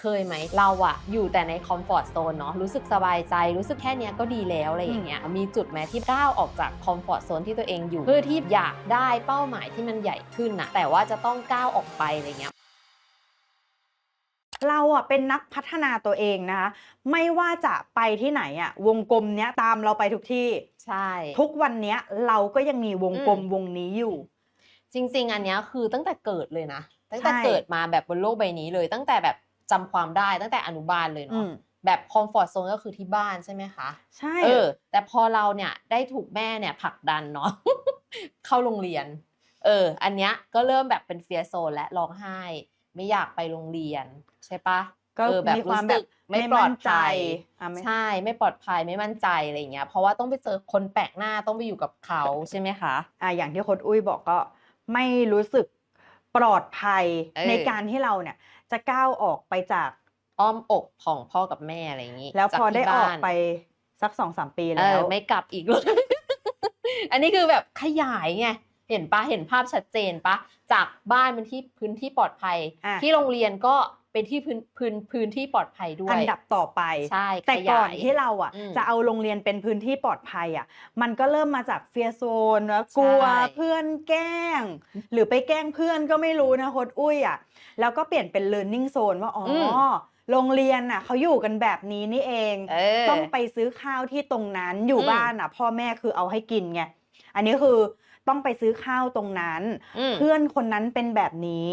เคยไหมเราอะอยู่แต่ในคอมฟอร์ z โซนเนาะรู้สึกสบายใจ รู้สึกแค่เนี้ยก็ดีแล้วอะไรอย่างเงี้ยมีจุดไหมที่ก้าวออกจากคอมฟอร์ z โซนที่ตัวเองอยู่ เพื่อที่อยากได้เป้าหมายที่มันใหญ่ขึ้นนะแต่ว่าจะต้องก้าวออกไปอะไรเงี้ยเราอะเป็นนักพัฒนาตัวเองนะคะไม่ว่าจะไปที่ไหนอะวงกลมเนี้ยตามเราไปทุกที่ใช่ ทุกวันเนี้ยเราก็ยังมีวงกลมอืมวงนี้อยู่ จริง ๆ อันเนี้ยคือตั้งแต่เกิดเลยนะตั้งแต่ใช่เกิดมาแบบบนโลกใบนี้เลยตั้งแต่แบบ จำความได้ตั้งแต่อนุบาลเลยอืเนาะมแบบคอมฟอร์ z โซนก็คือที่บ้านใช่ไหมคะใช่เออ แต่พอเราเนี่ยได้ถูกแม่เนี่ยผลักดันเนาะเข้าโรงเรียน เออ อันเนี้ยก็เริ่มแบบเป็นเฟียโซนและร้องไห้ ไม่อยากไปโรงเรียน ใช่ปะก็เออแบบมีความรู้แบสึบกไม่ปลอดภัยอะไม่ใช่ไม่ปลอดภัยไม่มั่นใจอะไรอย่างเงี้ย เพราะว่าต้องไปเจอคนแปลกหน้าต้องไปอยู่กับเขาใช่ไหมคะอะอย่างที่โค้ดอุ้ยบอกก็ไม่รู้สึกปลอดภัยเออในการที่เราเนี่ย จะก้าวออกไปจากอ้อมอกของพ่อกับแม่อะไรอย่างงี้แล้วพอจากที่ได้ออกบ้านไปสักสองสามปีเอแล้อวไม่กลับอีกเลยอันนี้คือแบบขยายไงเห็นปะเห็นภาพชัดเจนปะจากบ้านเป็นที่พื้นที่ปลอดภัยอะที่โรงเรียนก็ เป็นที่พื้นพื้นพื้นที่ปลอดภัยด้วย อันดับต่อไปใช่แต่ขก่ยาอนยที่เราอะอืมจะเอาโรงเรียนเป็นพื้นที่ปลอดภัยอะ มันก็เริ่มมาจากเฟียโซนแล้วกลัวใช่เพื่อนแกล้ง หรือไปแกล้งเพื่อนก็ไม่รู้นะโคดอุ้ยอะ แล้วก็เปลี่ยนเป็น learning zone ว่าอ๋ออมโรงเรียนน่ะเขาอยู่กันแบบนี้นี่เองเออต้องไปซื้อข้าวที่ตรงนั้นอยู่อืมบ้านอะ พ่อแม่คือเอาให้กินไงอันนี้คือ ต้องไปซื้อข้าวตรงนั้นมเพื่อนคนนั้นเป็นแบบนี้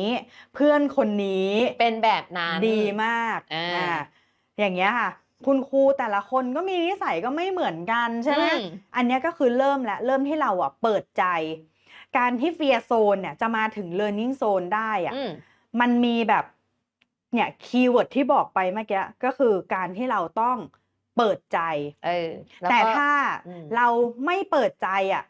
เพื่อนคนนี้เป็นแบบนั้น ดีมากอ่าอ่าอย่างเงี้ยค่ะ คุณครูแต่ละคนก็มีนิสัยก็ไม่เหมือนกันใช่ไหม อืมอันเนี้ยก็คือเริ่มแล้วเริ่มที่เราอะเปิดใจ การที่เฟียโซนเนี่ยจะมาถึง learning zone ได้อะอืมมันมีแบบเนี่ยคีย์เวิร์ดที่บอกไปเมื่อกี้ก็คือการที่เราต้องเปิดใจ เออล้วแต่ก็ ถ้าอืม เราไม่เปิดใจอะ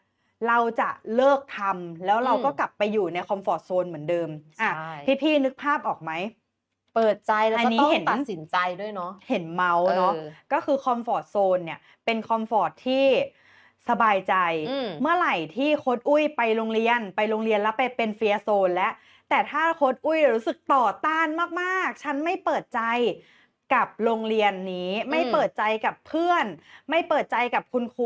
เราจะเลิกทำแล้วเราก็อืมกลับไปอยู่ในคอมฟอร์ z โซนเหมือนเดิมอะใช่พี่ๆนึกภาพออกไหมเปิดใจแล้วอัก็นนี้ต้องเห็นตัดสินใจด้วยเนาะเห็นเมาส์เนาะเออก็คือคอมฟอร์ z โซนเนี่ยเป็นคอมฟอร์ตที่สบายใจอืมเมื่อไหร่ที่โค้ดอุ้ยไปโรงเรียนไปโรงเรียนแล้วไปเป็นเฟียโซนแล้วแต่ถ้าโค้ดอุ้ยรู้สึกต่อต้านมากๆ ฉันไม่เปิดใจ กับโรงเรียนนี้ไม่เปิดใจกับเพื่อน ไม่เปิดใจกับคุณครู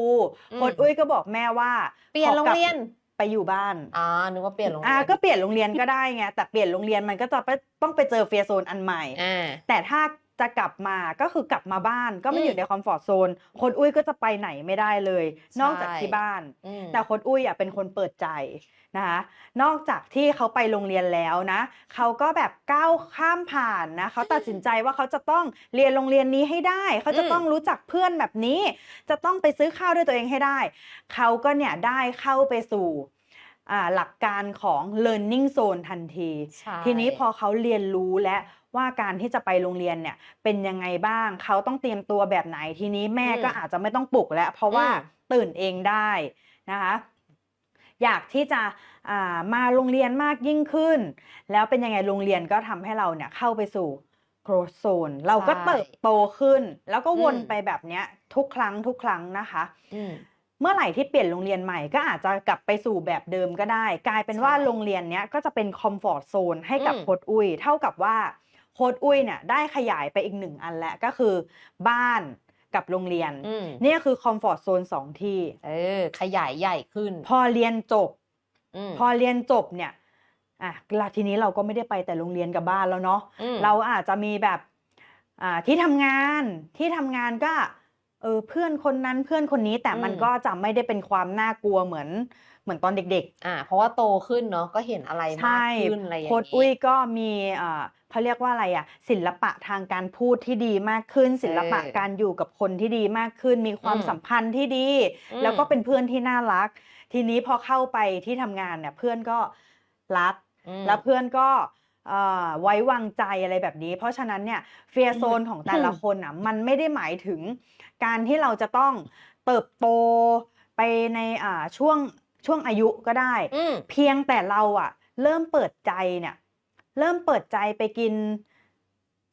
โค้ดอุ้ยก็บอกแม่ว่าเปลี่ยนขอกโรลังบเรียนไปอยู่บ้านอ่านึกว่าเปลี่ยนโรงเรีอ่ายนก็เปลี่ยนโรงเรียนก็ได้ไงแต่เปลี่ยนโรงเรียนมันก็จะไปต้องไปเจอเฟียโซนอันใหม่อ่าแต่ถ้า จะกลับมาก็คือกลับมาบ้านก็ไม่อืมอยู่ในคอมฟอร์ z โซนคนอุ้ยก็จะไปไหนไม่ได้เลยใช่นอกจากที่บ้านอืมแต่คนอุ้ยอะเป็นคนเปิดใจนะคะนอกจากที่เขาไปโรงเรียนแล้วนะเขาก็แบบก้าวข้ามผ่านนะเขาตัดสินใจว่าเขาจะต้องเรียนโรงเรียนนี้ให้ได้ เขาจะอืมต้องรู้จักเพื่อนแบบนี้ จะต้องไปซื้อข้าวด้วยตัวเองให้ได้ เขาก็เนี่ยได้เข้าไปสู่อ่าหลักการของ learning zone ทันทีใช่ทีนี้พอเขาเรียนรู้แล้ว ว่าการที่จะไปโรงเรียนเนี่ยเป็นยังไงบ้าง เขาต้องเตรียมตัวแบบไหนทีนี้แม่อืมก็อาจจะไม่ต้องปลุกแล้ว เพราะว่าอืมตื่นเองได้นะคะอยากที่จะอ่ามาโรงเรียนมากยิ่งขึ้น แล้วเป็นยังไงโรงเรียนก็ทำให้เราเนี่ยเข้าไปสู่ growth zone เราก็เติบโตขึ้น แล้วก็วนอืมไปแบบเนี้ยทุกครั้งทุกครั้งนะคะอืมเมื่อไหร่ที่เปลี่ยนโรงเรียนใหม่ก็อาจจะกลับไปสู่แบบเดิมก็ได้ กลายเป็นว่าใช่โรงเรียนเนี้ยก็จะเป็นคอมฟอร์ตโซนให้กับอืมโค้ดอุ้ย เท่ากับว่า โค้ดอุ้ยเนี่ยได้ขยายไปอีกหนึ่งอันแล้วก็คือบ้านกับโรงเรียนอืมเนี่ยคือคอมฟอร์ตโซนสองที่ เออ ขยายใหญ่ขึ้น พอเรียนจบอืมพอเรียนจบเนี่ยอะลาทีนี้เราก็ไม่ได้ไปแต่โรงเรียนกับบ้านแล้วเนาะอืมเราอาจจะมีแบบอ่าที่ทำงานที่ทำงานก็เออเพื่อนคนนั้นเพื่อนคนนี้แต่มันอืมก็จะไม่ได้เป็นความน่ากลัวเหมือนเหมือนตอนเด็กอ่า เพราะว่าโตขึ้นเนาะก็เห็นอะไรๆมากใช่ขึ้นอะไรอย่างโค้ดนี้อุ้ยก็มีอ่า เขาเรียกว่าอะไรอะศิลปะทางการพูดที่ดีมากขึ้น ศิลปะเออการอยู่กับคนที่ดีมากขึ้น มีความอืมสัมพันธ์ที่ดีอืมแล้วก็เป็นเพื่อนที่น่ารัก ทีนี้พอเข้าไปที่ทำงานเนี่ยเพื่อนก็รักอืมแล้วเพื่อนก็เอ่อไว้วางใจอะไรแบบนี้ เพราะฉะนั้นเนี่ยเฟียโซนอืมของแต่ละคนอะมันไม่ได้หมายถึงการที่เราจะต้องเติบโตไปในอ่าช่วงช่วงอายุก็ได้อืมเพียงแต่เราอะเริ่มเปิดใจเนี่ย เริ่มเปิดใจไปกิน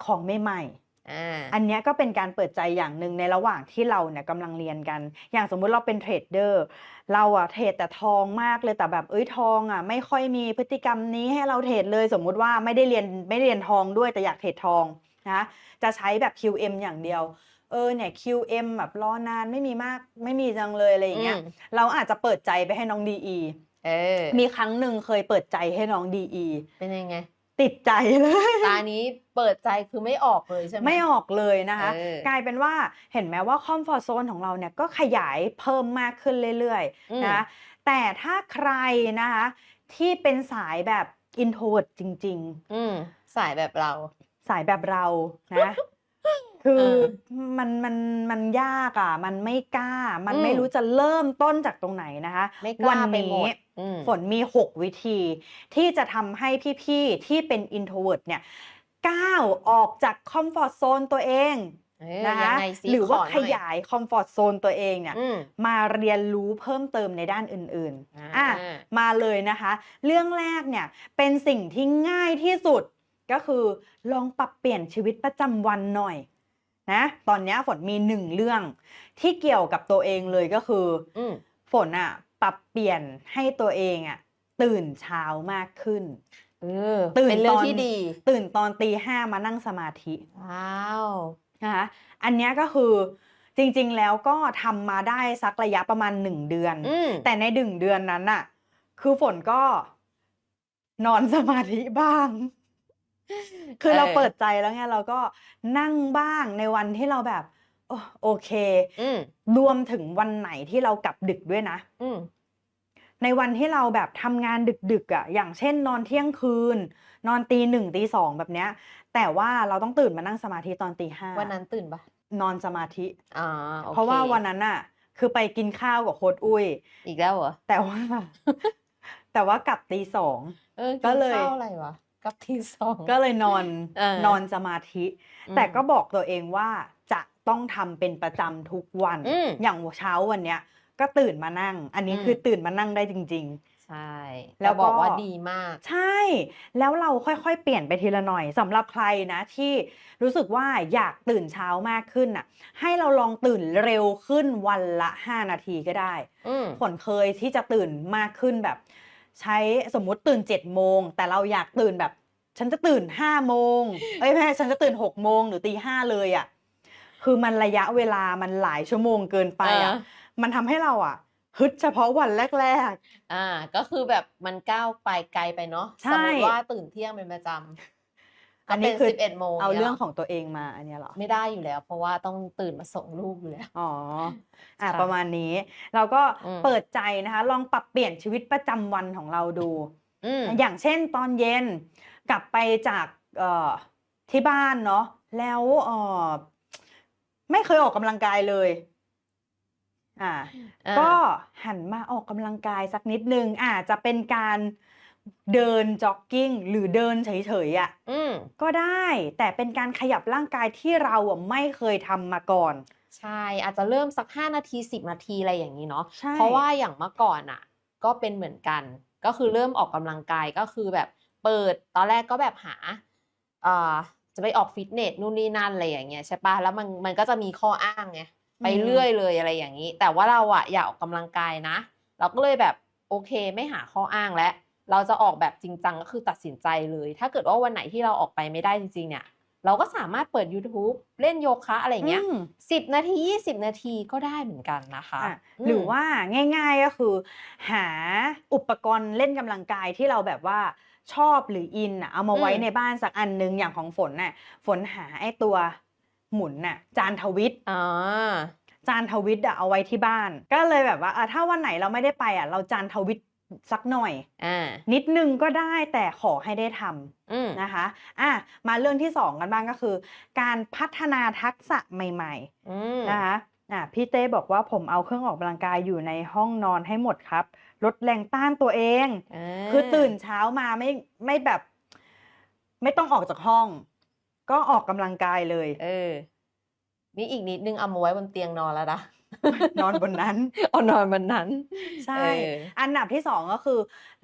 ของใหม่ๆอ่าอันเนี้ยก็เป็นการเปิดใจอย่างหนึ่งในระหว่างที่เราเนี่ยกำลังเรียนกัน อย่างสมมุติเราเป็นเทรดเดอร์ เราอะเทรดแต่ทองมากเลยแต่แบบเอ้ยทองอะไม่ค่อยมีพฤติกรรมนี้ให้เราเทรดเลย สมมุติว่าไม่ได้เรียนไม่ได้เรียนทองด้วยแต่อยากเทรดทองนะจะใช้แบบ QM อย่างเดียวเออเนี่ย QM แบบรอนานไม่มีมากไม่มีจังเลยอะไรอย่างเงี้ยอืมเราอาจจะเปิดใจไปให้น้องดีอีเออมีครั้งหนึ่งเคยเปิดใจให้น้องดีอีเป็นยังไง ติดใจเลยตานี้เปิดใจคือไม่ออกเลยใช่ไหมไม่ออกเลยนะคะเออกลายเป็นว่าเห็นไหมว่าคอมฟอร์ z โซนของเราเนี่ยก็ขยายเพิ่มมากขึ้นเรื่อยอืมๆนะคะแต่ถ้าใครนะคะที่เป็นสายแบบ introvert จริงอืมสายแบบเราๆสายแบบเรานะ คือมันมันมันยากอะ มันไม่กล้า มันไม่อืมรู้จะเริ่มต้นจากตรงไหนนะคะไม่กล้าวันไปหมนี้ดอืมฝนมี 6 วิธี ที่จะทำให้พี่ๆ ที่เป็น introvert เนี่ยก้าวออกจากคอมฟอร์ z โซนตัวเองเออนะคะยังไงสิหรือว่าขขน่อยยายคอมฟอร์ z โซนตัวเองเนี่ยอืมมาเรียนรู้เพิ่มเติมในด้านอื่นๆอ่าอะมาเลยนะคะ เรื่องแรกเนี่ยเป็นสิ่งที่ง่ายที่สุดก็คือลองปรับเปลี่ยนชีวิตประจำวันหน่อย นะตอนเนี้ยฝนมีหนึ่งเรื่องที่เกี่ยวกับตัวเองเลยก็คือออืมฝนอะปรับเปลี่ยนให้ตัวเองอะตื่นเช้ามากขึ้นเออตื่นเป็นเรื่อตงอนที่ดี ตื่นตอนตีห้ามานั่งสมาธิว้าวนะคะอันเนี้ยก็คือจริง ๆ แล้วก็ทำมาได้สักระยะประมาณหนึ่งเดือนอืมแต่ในหนึ่งเดือนนั้นน่ะคือฝนก็นอนสมาธิบ้าง คือเราเออเปิดใจแล้วไงเราก็นั่งบ้างในวันที่เราแบบโอโอเคอืมรวมถึงวันไหนที่เรากลับดึกด้วยนะอืมในวันที่เราแบบทำงานดึกๆอะ อย่างเช่น นอนเที่ยงคืน นอนตีหนึ่งตีสองแบบเนี้ย แต่ว่าเราต้องตื่นมานั่งสมาธิตอนตีห้าวันนั้นตื่นปะนอนสมาธิอ่าโอคเพราะว่าวันนั้นน่ะ คือไปกินข้าวกับโค้ดอุ้ย อีกแล้วเหรอแต่ว่า แต่ว่ากลับตีสองเออก็เลยนข้าวอะไรวะ กับที่สองก็เลยนอนเออนอนสมาธิอืมแต่ก็บอกตัวเองว่าจะต้องทำเป็นประจำทุกวันอืมอย่างเช้าวันเนี้ยก็ตื่นมานั่ง อันนี้อืมคือตื่นมานั่งได้จริงใช่ แล้แล้ววก็บอกว่าดีมากๆใช่ แล้วเราค่อยๆ เปลี่ยนไปทีละหน่อยสำหรับใครนะที่รู้สึกว่าอยากตื่นเช้ามากขึ้นน่ะ ให้เราลองตื่นเร็วขึ้นวันละ 5 นาทีก็ได้อืมผลเคยที่จะตื่นมากขึ้นแบบ ใช้สมมุติตื่น7จ็ดโมงแต่เราอยากตื่นแบบ ฉันจะตื่น5้าโมงเอ้ยไม่ใช่ฉันจะตื่น6กโมงหรือตีห้าเลยอะ่ะคือมันระยะเวลามันหลายชั่วโมงเกินไปอะ่ะเออมันทำให้เราอะ่ะฮึดเฉพาะวันแรกอ่า ก็คือแบบมันก้าวไปไกลไปเนาะใช่สมมติว่าตื่นเที่ยงเป็นประจำอัก็นนี้เป็นคือสิบเอ็ดโมงๆเอานี่ยเรื่องหของตัวเองมาอันเนี้ยเหรอ ไม่ได้อยู่แล้ว เพราะว่าต้องตื่นมาส่งลูกอยู่แล้ว อ๋อ อะค่ะประมาณนี้ เราก็อืมเปิดใจนะคะ ลองปรับเปลี่ยนชีวิตประจำวันของเราดู อืมอย่างเช่นตอนเย็นกลับไปจากเอ่อที่บ้านเนาะแล้วเอ่อไม่เคยออกกำลังกายเลยอ่าอ่าก็หันมาออกกำลังกายสักนิดนึงอาจจะเป็นการเดินจ็อกกิ้งหรือเดินเฉยๆอะอืมก็ได้แต่เป็นการขยับร่างกายที่เราอะไม่เคยทำมาก่อน ใช่อาจจะเริ่มสักห้านาทีสิบนาทีอะไรอย่างนี้เนาะใช่เพราะว่าอย่างเมื่อก่อนอะ ก็เป็นเหมือนกัน ก็คือเริ่มออกกำลังกายก็คือแบบเปิดตอนแรกก็แบบหาเอ่อจะไปออกฟิตเนสนู่นนี่นั่นอะไรอย่างเงี้ยใช่ปะแล้วมันมันก็จะมีข้ออ้างไงไปเรื่อยเลยอะไรอย่างนี้ แต่ว่าเราอะอยากออกกำลังกายนะ เราก็เลยแบบโอเคไม่หาข้ออ้างแล้วเราจะออกแบบจริงจังก็คือตัดสินใจเลย ถ้าเกิดว่าวันไหนที่เราออกไปไม่ได้จริงๆเนี่ย เราก็สามารถเปิด YouTube เล่นโยคะอะไรอย่างเงี้ยอืมสิบนาทียี่สิบนาทีก็ได้เหมือนกันนะคะอะมหรือว่าง่ายๆก็คือ หาอุปกรณ์เล่นกำลังกายที่เราแบบว่าชอบหรืออินอะเอามาไว้อืมในบ้านสักอันนึงอย่างของฝนน่ะฝนหาไอ้ตัวหมุนน่ะจานทวิตอ่าจานทวิตอะเอาไว้ที่บ้าน ก็เลยแบบว่าอะถ้าวันไหนเราไม่ได้ไปอะเราจานทวิต สักหน่อยอ่านิดนึงก็ได้แต่ขอให้ได้ทำอืมนะคะอะมาเรื่องที่สองกันบ้างก็คือ การพัฒนาทักษะใหม่ๆอืมนะคะอะพี่เต้บอกว่าผมเอาเครื่องออกกำลังกายอยู่ในห้องนอนให้หมดครับ ลดแรงต้านตัวเองาคือตื่นเช้ามาไม่ไม่แบบ ไม่ต้องออกจากห้อง ก็ออกกำลังกายเลย เออ นี่อีกนิดนึงเอามาไว้บนเตียงนอนแล้วนะนอนบนนั้นเอานอนบนนั้น ใช่เอออันดับที่สองก็คือ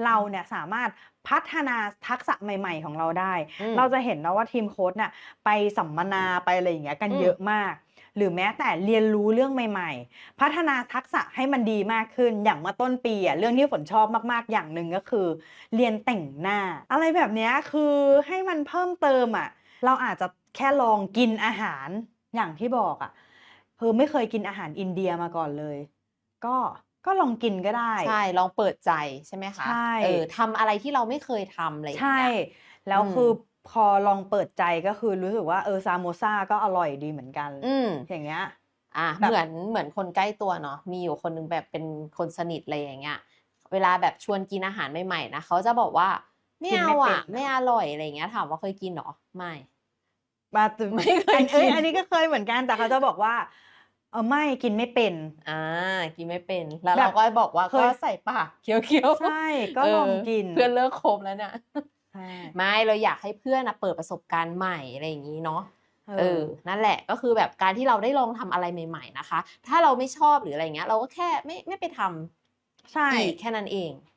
เราเนี่ยสามารถพัฒนาทักษะใหม่ ๆ ของเราได้อืมเราจะเห็นนะว่าทีมโค้ชน่ะไปสัมมนาไปอะไรอย่างเงี้ยกันอืมเยอะมาก หรือแม้แต่เรียนรู้เรื่องใหม่ ๆ พัฒนาทักษะให้มันดีมากขึ้น อย่างเมื่อต้นปีอะเรื่องที่ฝนชอบมากๆอย่างหนึ่งก็คือ เรียนแต่งหน้า อะไรแบบเนี้ยคือให้มันเพิ่มเติมอะเราอาจจะแค่ลองกินอาหาร อย่างที่บอกอะ่ะคือไม่เคยกินอาหารอินเดียมาก่อนเลย ก็ก็ลองกินก็ได้ ใช่ ลองเปิดใจใช่ไหมคะใช่เออทำอะไรที่เราไม่เคยทำอะไรอย่างใช่เงี้ยแล้วอืมคือพอลองเปิดใจก็คือรู้สึกว่าเออซามโมซาก็อร่อยดีเหมือนกัน อืมอย่างเงี้ยอะแบบเหมือนเหมือนคนใกล้ตัวเนาะมีอยู่คนหนึงแบบเป็นคนสนิทอะไรอย่างเงี้ย เวลาแบบชวนกินอาหารใหม่ๆนะเขาจะบอกว่าไม่กินเอาไม่เป็นอะไม่อร่อยอะไรอย่างเงี้ยถามว่าเคยกินเหรอไม่ มาถึงไม่เคยอันเอ้ยกินอันนี้ก็เคยเหมือนกันแต่เขาจะบอกว่าเออไม่กินไม่เป็น อ่ากินไม่เป็นแล้วแบบเราก็บอกว่าเคยก็ใส่ปากเคี้ยวๆใช่ก็เลองกินเพื่อนเลิกคบแล้วเนี่ยใช่ไม่เราอยากให้เพื่อนนะเปิดประสบการณ์ใหม่อะไรอย่างนี้เนาะเอเอออ นั่นแหละ ก็คือแบบการที่เราได้ลองทำอะไรใหม่ ๆ นะคะ ถ้าเราไม่ชอบหรืออะไรเงี้ย เราก็แค่ไม่ไม่ไปทำใช่ อีกแค่นั้นเองอืม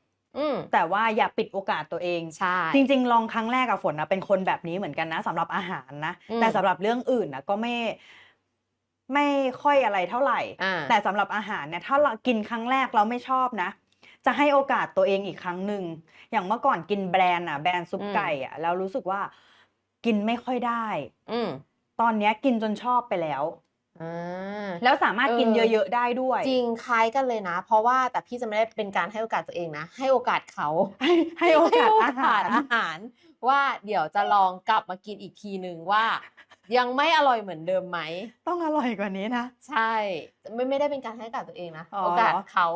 แต่ว่าอย่าปิดโอกาสตัวเองใช่จริง ๆ ลองครั้งแรกกับฝนนะเป็นคนแบบนี้เหมือนกันนะสำหรับอาหารนะอืมแต่สำหรับเรื่องอื่นนะก็ไม่ไม่ค่อยอะไรเท่าไหร่อ่าแต่สำหรับอาหารเนี่ยถ้าเรากินครั้งแรกเราไม่ชอบนะจะให้โอกาสตัวเองอีกครั้งหนึ่ง อย่างเมื่อก่อนกินแบรนด์อะแบรนด์ซุปอืมไก่อะแล้วรู้สึกว่ากินไม่ค่อยได้ อืมตอนเนี้ยกินจนชอบไปแล้ว อ่าแล้วสามารถกินเออเยอะ ๆ ได้ด้วย จริงคล้ายกันเลยนะ เพราะว่าแต่พี่จะไม่ได้เป็นการให้โอกาสตัวเองนะ ให้โอกาสเขา ให้ให้โอกาสอาหารอาหารว่าเดี๋ยวจะลองกลับมากินอีกทีนึงว่า ยังไม่อร่อยเหมือนเดิมไหม ต้องอร่อยกว่านี้นะ ใช่ไม่ไม่ได้เป็นการให้โอกาสตัวเองนะ อ๋อ โอกาสเขา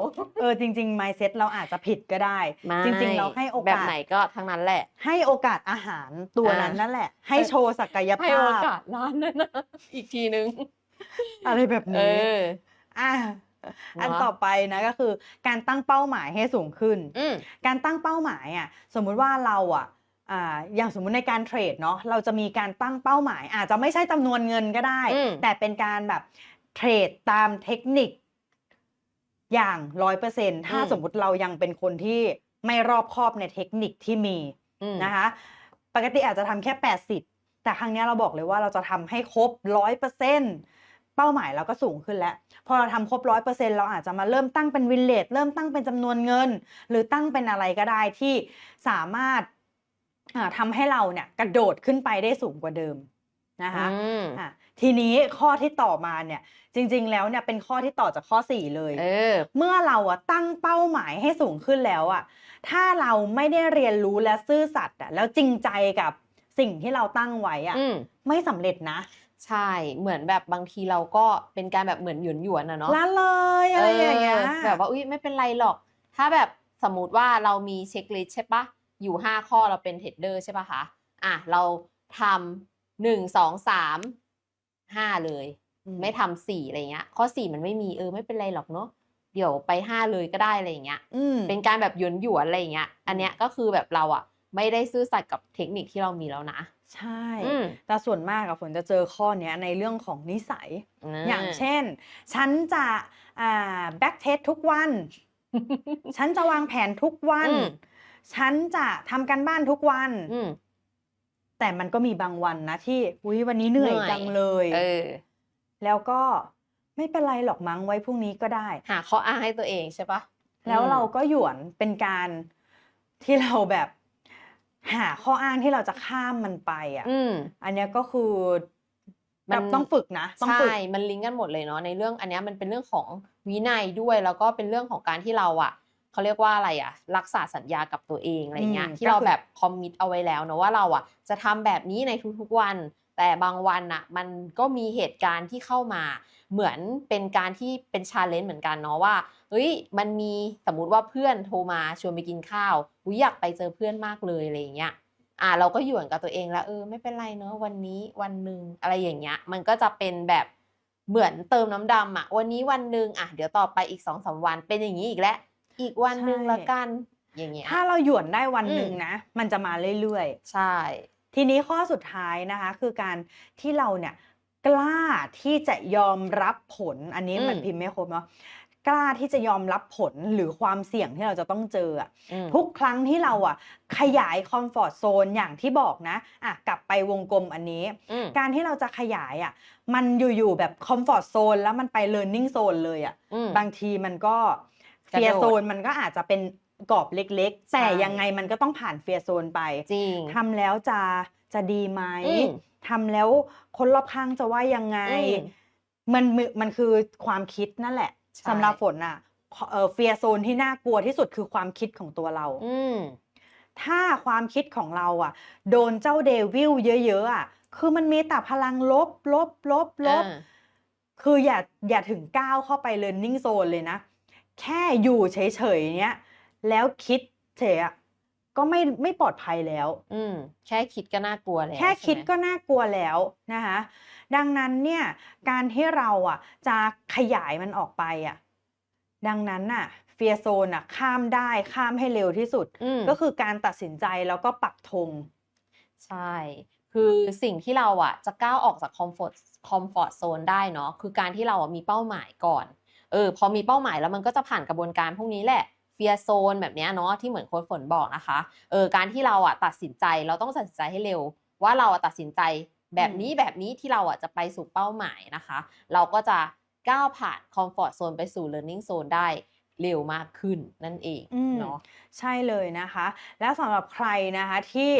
เออจริง ๆ mindset เราอาจจะผิดก็ได้ไม่จริง ๆ เราให้โอกาสแบบไหนก็ทั้งนั้นแหละ ให้โอกาสอาหารตัวอ่านั้นนั่นแหละ ให้โชว์ศักยให้ภาโอพกาสร้านนั้นนะอีกทีนึง อะไรแบบเอนี้อ อะอันเนอะต่อไปนะก็คือการตั้งเป้าหมายให้สูงขึ้น อืม การตั้งเป้าหมายอะสมมุติว่าเราอะอ่าอย่างสมมุติในการเทรดเนาะเราจะมีการตั้งเป้าหมาย อาจจะไม่ใช่จำนวนเงินก็ได้ อืม แต่เป็นการแบบเทรดตามเทคนิคอย่างร้อยเปอร์เซ็นถ้าสมมุติเรายังเป็นคนที่ไม่รอบคอบในเทคนิคที่มีอืมนะคะ ปกติอาจจะทำแค่ 80 แต่ครั้งเนี้ยเราบอกเลยว่าเราจะทำให้ครบร้อยเปอร์เซ็น เป้าหมายเราก็สูงขึ้นแล้ว พอเราทำครบร้อยเปอร์เซ็นเราอาจจะมาเริ่มตั้งเป็นวินเลทเริ่มตั้งเป็นจำนวนเงิน หรือตั้งเป็นอะไรก็ได้ที่สามารถอ่าทำให้เราเนี่ยกระโดดขึ้นไปได้สูงกว่าเดิมนะคะอืมอะทีนี้ข้อที่ต่อมาเนี่ยจริง ๆ แล้วเนี่ยเป็นข้อที่ต่อจากข้อ 4 เลยเออเมื่อเราอะตั้งเป้าหมายให้สูงขึ้นแล้วอะถ้าเราไม่ได้เรียนรู้และซื่อสัตย์อะแล้วจริงใจกับสิ่งที่เราตั้งไว้อะอืมไม่สำเร็จนะ ใช่ เหมือนแบบบางทีเราก็เป็นการแบบเหมือนหยวนหยวนๆนะเนาะละเลยอะไรอย่างเงี้ยเออแบบว่าอุ้ยไม่เป็นไรหรอก ถ้าแบบสมมติว่าเรามีเช็คลิสต์ใช่ปะอยู่ห้าข้อเราเป็นเทรดเดอร์ใช่ปะคะอะเราทำหนึ่งสองสามห้าเลยอืมไม่ทำสี่อะไรเงี้ย ข้อสี่มันไม่มีเออไม่เป็นไรหรอกเนาะเดี๋ยวไปห้าเลยก็ได้อะไรอย่างเงี้ยอืมเป็นการแบบหยวนหยวนๆอะไรอย่างเงี้ย อันเนี้ยก็คือแบบเราอะไม่ได้ซื่อสัตย์กับเทคนิคที่เรามีแล้วนะ ใช่อืมแต่ส่วนมากอะฝนจะเจอข้อเนี้ยในเรื่องของนิสัย อย่างเช่น ฉันจะอ่าแบ็กเทสทุกวัน ฉันจะวางแผนทุกวันอืมฉันจะทำการบ้านทุกวันอืมแต่มันก็มีบางวันนะที่อุ้ยวันนี้เหนื่อยเหนื่อยจังเลยเออแล้วก็ไม่เป็นไรหรอกมั้งไว้พรุ่งนี้ก็ได้ หาข้ออ้างให้ตัวเองใช่ปะแล้วอืมเราก็หยวนเป็นการที่เราแบบ หาข้ออ้างที่เราจะข้ามมันไปอะอืม อันเนี้ยก็คือมัแบน บต้องฝึกนะ ต้องใช่ ฝึก มันลิงก์กันหมดเลยเนาะ ในเรื่องอันเนี้ยมันเป็นเรื่องของวินัยด้วย แล้วก็เป็นเรื่องของการที่เราอะเขาเรียกว่าอะไรอะรักษาสัญญากับตัวเองอะไรเงี้ย อืมที่เราก็คือ แบบคอมมิตเอาไว้แล้วเนอะว่าเราอะจะทำแบบนี้ในทุกๆวัน แต่บางวันอะมันก็มีเหตุการณ์ที่เข้ามา เหมือนเป็นการที่เป็นชาเลนจ์เหมือนกันเนาะว่าเฮ้ยมันมีสมมุติว่าเพื่อนโทรมาชวนไปกินข้าวอุยอยากไปเจอเพื่อนมากเลยอะไรอย่างเงี้ยอ่าเราก็หยวนกับตัวเองแล้วเออไม่เป็นไรเนอะวันนี้วันหนึ่งอะไรอย่างเงี้ย มันก็จะเป็นแบบเหมือนเติมน้ำดำอะวันนี้วันหนึ่งอะเดี๋ยวต่อไปอีกสองสามวันเป็นอย่างนี้อีกแล้วอีกวันหนึ่งใช่ละกันอย่างเงี้ยถ้าเราหยวนได้วันอืมหนึ่งนะ มันจะมาเรื่อยๆ ใช่ ทีนี้ข้อสุดท้ายนะคะคือการที่เราเนี่ยกล้าที่จะยอมรับผลอันนี้อืมมันพิมพ์ไม่ครบเนาะกล้าที่จะยอมรับผลหรือความเสี่ยงที่เราจะต้องเจออะอืมทุกครั้งที่เราอะขยายคอมฟอร์ z โซนอย่างที่บอกนะอะกลับไปวงกลมอันนี้อืมการที่เราจะขยายอะมันอยู่ๆแบบคอมฟอร์ z โซนแล้วมันไปเ e ิร์นนิ่งโซนเลยอะอืมบางทีมันก็กระเฟียโดดโซนมันก็อาจจะเป็น กรอบเล็กๆ แต่ใช่ยังไงมันก็ต้องผ่านเฟียโซนไปจริงทำแล้วจะจะดีไหมอืมทำแล้วคนรอบข้างจะว่ายังไงอืมมันมันมันคือความคิดนั่นแหละใช่สำหรับฝนอะเออเฟียโซนที่น่ากลัวที่สุดคือความคิดของตัวเราอืมถ้าความคิดของเราอะ โดนเจ้าเดวิลเยอะๆอะ คือมันมีแต่พลังลบลบลบลบอ่าคืออย่าอย่าถึงก้าวเข้าไป learning zone เลยนะ แค่อยู่เฉยๆเนี้ย แล้วคิดเฉยอะก็ไม่ไม่ปลอดภัยแล้ว อืมแค่คิดก็น่ากลัวแล้วแค่คิดใช่ไหมก็น่ากลัวแล้วนะคะดังนั้นเนี่ยการที่เราอะจะขยายมันออกไปอะดังนั้นน่ะเฟียโซนอะข้ามได้ข้ามให้เร็วที่สุดอืมก็คือการตัดสินใจแล้วก็ปักธงใช่ คือสิ่งที่เราอะจะก้าวออกจากคอมฟอร์ตคอมฟอร์ตโซนได้เนาะคือการที่เราอะมีเป้าหมายก่อนเออพอมีเป้าหมายแล้วมันก็จะผ่านกระบวนการพวกนี้แหละเฟียโซนแบบเนี้ยเนาะที่เหมือนโค้ชฝนบอกนะคะเออการที่เราอะตัดสินใจเราต้องตัดสินใจให้เร็ว ว่าเราอะตัดสินใจแบบนี้แบบนี้ที่เราอะจะไปสู่เป้าหมายนะคะ เราก็จะก้าวผ่านคอมฟอร์ตโซนไปสู่ learning zone ได้เร็วมากขึ้นนั่นเองอืมเนาะใช่เลยนะคะ แล้วสำหรับใครนะคะที่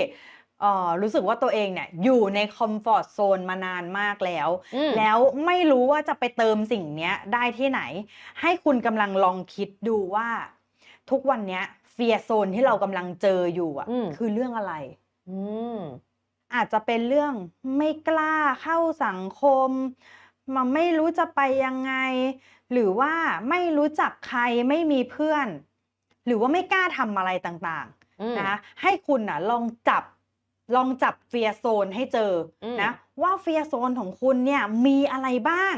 เอ่อรู้สึกว่าตัวเองเนี่ยอยู่ในคอมฟอร์ z โซนมานานมากแล้วอืมแล้วไม่รู้ว่าจะไปเติมสิ่งเนี้ยได้ที่ไหน ให้คุณกำลังลองคิดดูว่า ทุกวันเนี้ยเฟียโซนที่เรากำลังเจออยู่อะ อืม คือเรื่องอะไร อืม อาจจะเป็นเรื่องไม่กล้าเข้าสังคมมาไม่รู้จะไปยังไง หรือว่าไม่รู้จักใครไม่มีเพื่อน หรือว่าไม่กล้าทำอะไรต่างอืม ๆนะคะให้คุณนะลองจับลองจับเฟียโซนให้เจออม นะว่าเฟียโซนของคุณเนี่ยมีอะไรบ้าง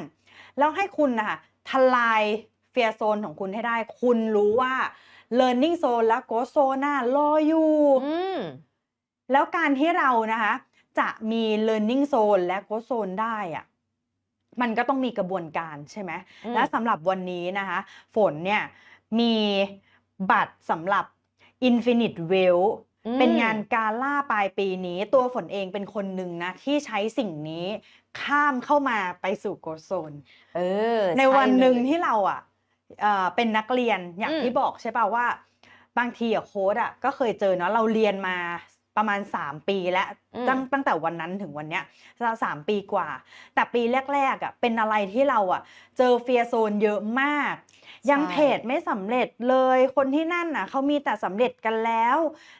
แล้วให้คุณนะคะทลายเฟียโซนของคุณให้ได้ คุณรู้ว่า learning zone และ growth zone น่ะรออยู่อืมแล้วการที่เรานะคะ จะมี learning zone และ growth zone ได้อะมันก็ต้องมีกระบวนการใช่ไหมอืมและสำหรับวันนี้นะคะ ฝนเนี่ยมีบัตรสำหรับ Infinite w e l l อืมเป็นงานกาล่าปลายปีนี้ ตัวฝนเองเป็นคนหนึ่งนะ ที่ใช้สิ่งนี้ข้ามเข้ามาไปสู่ growth zone เออ ในช่วันหนึ่งเลยที่เราอะ เอ่อเป็นนักเรียนอย่างอืมที่บอกใช่ป่ะว่า บางทีอะโค้ดอะก็เคยเจอเนาะเราเรียนมาประมาณ 3 ปีแล้วอืมตั้งตั้งแต่วันนั้นถึงวันเนี้ยสามปีกว่า แต่ปีแรกๆอะเป็นอะไรที่เราอะเจอเฟียโซนเยอะมาก ยังเพจไม่สำเร็จเลยคนที่นั่นน่ะเขามีแต่สำเร็จกันแล้ว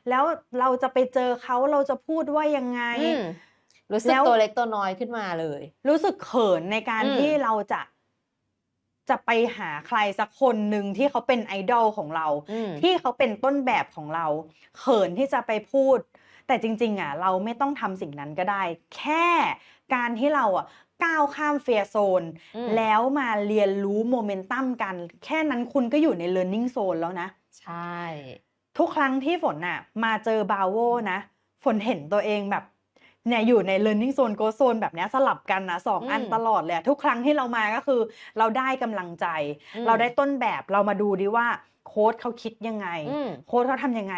แล้วเราจะไปเจอเขาเราจะพูดว่ายังไงอืมรู้สึกแล้วตัวเล็กตัวน้อยขึ้นมาเลย รู้สึกเขินในการอืมที่เราจะ จะไปหาใครสักคนหนึ่งที่เขาเป็นไอดอลของเราอืมที่เขาเป็นต้นแบบของเรา เขินที่จะไปพูด แต่จริง ๆอะเราไม่ต้องทำสิ่งนั้นก็ได้ แค่การที่เราอะก้าวข้ามเฟียโซนอืมแล้วมาเรียนรู้โมเมนตัมกัน แค่นั้นคุณก็อยู่ใน learning zone แล้วนะ ใช่ ทุกครั้งที่ฝนน่ะ มาเจอบาโวนะ ฝนเห็นตัวเองแบบ เนี่ยอยู่ใน learning zone go zone แบบเนี้ยสลับกันนะสองอันอืมตลอดเลยอะทุกครั้งที่เรามาก็คือ เราได้กำลังใจอืมเราได้ต้นแบบเรามาดูดิว่าโค้ดเขาคิดยังไงอืมโค้ดเขาทำยังไง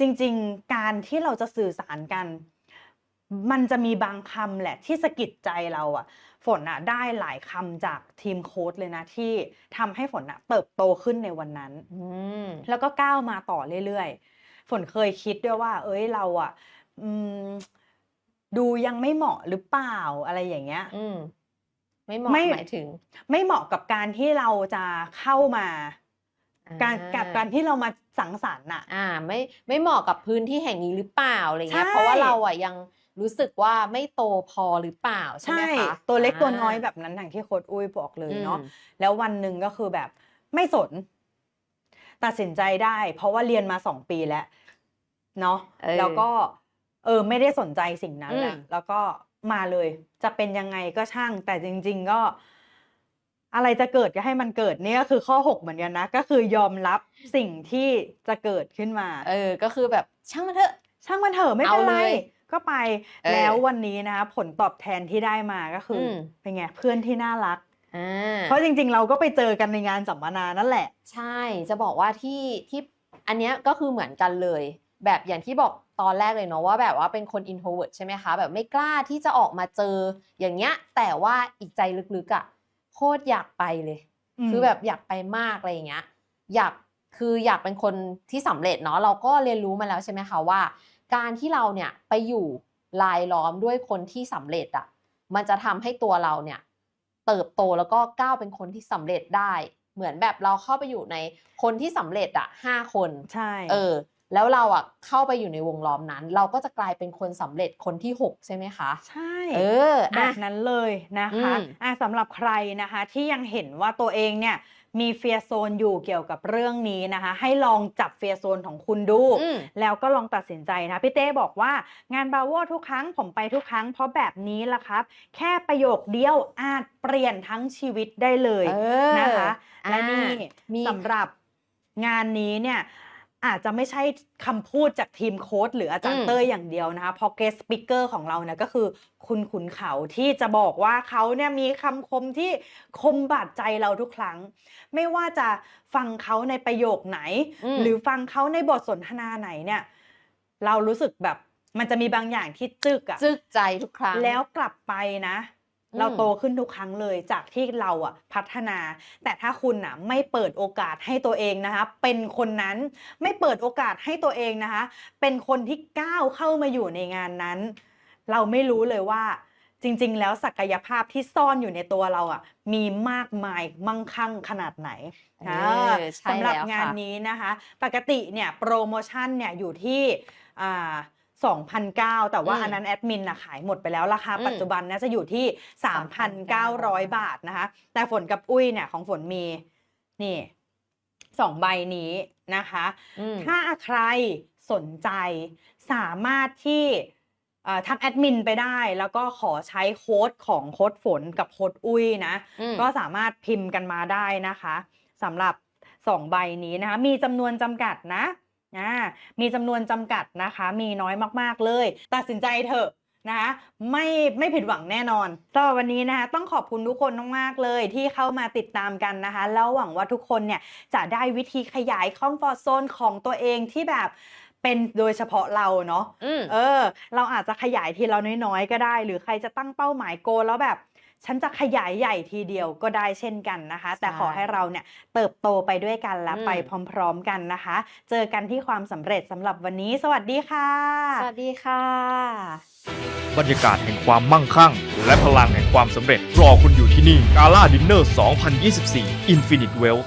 จริง ๆ การที่เราจะสื่อสารกัน มันจะมีบางคำแหละที่สะกิดใจเราอะฝนอะได้หลายคำจากทีมโค้ดเลยนะ ที่ทำให้ฝนอะเติบโตขึ้นในวันนั้นอืมแล้วก็ก้าวมาต่อเรื่อยๆ ฝนเคยคิดด้วยว่า เอ้ยเราอะอืม ดูยังไม่เหมาะหรือเปล่าอะไรอย่างเงี้ย อืม ไม่เหมาะไม่ หมายถึง ไม่เหมาะกับการที่เราจะเข้ามา การอ่กับการที่เรามาสังสรรค์น่ะ อ่า ไม่ไม่เหมาะกับพื้นที่แห่งนี้หรือเปล่าอะไรเงี้ยใช่ เพราะว่าเราอะยังรู้สึกว่าไม่โตพอหรือเปล่าใช่ไหมคะตัวเล็กตัวน้อยาแบบนั้นอย่างที่โค้ดอุ้ยบอกเลยเนาะ อืมแล้ววันหนึ่งก็คือแบบไม่สน ตัดสินใจได้ เพราะว่าเรียนมาสองปีแล้วเนาะเออแล้วก็ เออไม่ได้สนใจสิ่งนั้นแหละอืมแล้วก็มาเลย จะเป็นยังไงก็ช่าง แต่จริง ๆ ก็ อะไรจะเกิดก็ให้มันเกิดนี่ก็คือข้อหกเหมือนกันนะ ก็คือยอมรับสิ่งที่จะเกิดขึ้นมา เออ ก็คือแบบช่างมันเถอะ ช่างมันเถอะไม่เป็นเอาไรเลยก็ไปเออแล้ววันนี้นะคะผลตอบแทนที่ได้มาก็คืออมเป็นไงเพื่อนที่น่ารักอ่าเพราะจริง ๆ เราก็ไปเจอกันในงานสัมมนานั่นแหละ ใช่จะบอกว่าที่ที่อันเนี้ยก็คือเหมือนกันเลย แบบอย่างที่บอก ตอนแรกเลยเนาะว่าแบบว่าเป็นคน introvert ใช่ไหมคะ แบบไม่กล้าที่จะออกมาเจออย่างเงี้ย แต่ว่าอีกใจลึกๆอะ่ะโคตรอยากไปเลยอืมคือแบบอยากไปมากอะไรอย่างเงี้ย อยากคืออยากเป็นคนที่สำเร็จเนาะเราก็เรียนรู้มาแล้วใช่ไหมคะว่า การที่เราเนี่ยไปอยู่ลายล้อมด้วยคนที่สำเร็จอะมันจะทำให้ตัวเราเนี่ย เติบโตแล้วก็ก้าวเป็นคนที่สำเร็จได้ เหมือนแบบเราเข้าไปอยู่ในคนที่สำเร็จอะห้าคนใช่เออ แล้วเราอะเข้าไปอยู่ในวงล้อมนั้น เราก็จะกลายเป็นคนสำเร็จคนที่หกใช่ไหมคะ ใช่เออแบอะบนั้นเลยนะคะอืมอะสำหรับใครนะคะที่ยังเห็นว่าตัวเองเนี่ยมีเฟียโซนอยู่เกี่ยวกับเรื่องนี้นะคะ ให้ลองจับเฟียโซนของคุณดูอืมแล้วก็ลองตัดสินใจนะพี่เต้บอกว่างานบราโวทุกครั้งผมไปทุกครั้งเพราะแบบนี้ล่ะครับ แค่ประโยคเดียวอาจเปลี่ยนทั้งชีวิตได้เลยเออนะคะอ่าและนี่มีสำหรับงานนี้เนี่ย อาจจะไม่ใช่คำพูดจากทีมโค้ดหรืออาจารอืย์มเต้ยอย่างเดียวนะคะเพราะเกสต์สปิเกอร์ของเราเนี่ยก็คือคุณขุนเขาที่จะบอกว่าเขาเนี่ยมีคำคมที่คมบาดใจเราทุกครั้ง ไม่ว่าจะฟังเขาในประโยคไหนมหรือฟังเขาในบทสนทนาไหนเนี่ย เรารู้สึกแบบมันจะมีบางอย่างที่จึกอะจึกใจทุกครั้ง แล้วกลับไปนะอืม เราโตขึ้นทุกครั้งเลยจากที่เราอะพัฒนา แต่ถ้าคุณอะไม่เปิดโอกาสให้ตัวเองนะคะ เป็นคนนั้นไม่เปิดโอกาสให้ตัวเองนะคะ เป็นคนที่ก้าวเข้ามาอยู่ในงานนั้น เราไม่รู้เลยว่าจริง ๆ แล้วศักยภาพที่ซ่อนอยู่ในตัวเราอะมีมากมายมั่งคั่งขนาดไหนเออ่าอใช่สำหรับแล้วงานค่ะนี้นะคะ ปกติเนี่ยโปรโมชั่นเนี่ยอยู่ที่อ่า 2,009 แต่ว่าอืมอันนั้นแอดมินนะขายหมดไปแล้วราคาอืมปัจจุบันน่าจะอยู่ที่ 3,900 บาทนะคะ แต่ฝนกับอุ้ยเนี่ยของฝนมีนี่สองใบนี้นะคะอืมถ้าใครสนใจสามารถที่เอ่อทักแอดมินไปได้ แล้วก็ขอใช้โค้ดของโค้ดฝนกับโค้ดอุ้ยนะอืมก็สามารถพิมพ์กันมาได้นะคะสำหรับสองใบนี้นะคะ มีจำนวนจำกัดนะอ่า มีจำนวนจำกัดนะคะ มีน้อยมาก ๆ เลย ตัดสินใจเถอะนะคะไม่ไม่ผิดหวังแน่นอนสำหรับวันนี้นะคะต้องขอบคุณทุกคนมากๆเลยที่เข้ามาติดตามกันนะคะ แล้วหวังว่าทุกคนเนี่ยจะได้วิธีขยายคอมฟอร์ z โซนของตัวเองที่แบบเป็นโดยเฉพาะเราเนาะอืมเออ เราอาจจะขยายทีละน้อยๆ ก็ได้ หรือใครจะตั้งเป้าหมายโกลแล้วแบบ ฉันจะขยายใหญ่ทีเดียวก็ได้เช่นกันนะคะ แต่ใช่ขอให้เราเนี่ยเติบโตไปด้วยกันและอืมไปพร้อม ๆ กันนะคะ เจอกันที่ความสำเร็จสำหรับวันนี้ สวัสดีค่ะ สวัสดีค่ะ บรรยากาศแห่งความมั่งคั่ง และพลังแห่งความสำเร็จรอคุณอยู่ที่นี่กาล่าดินเนอร์ 2024 Infinite Wealth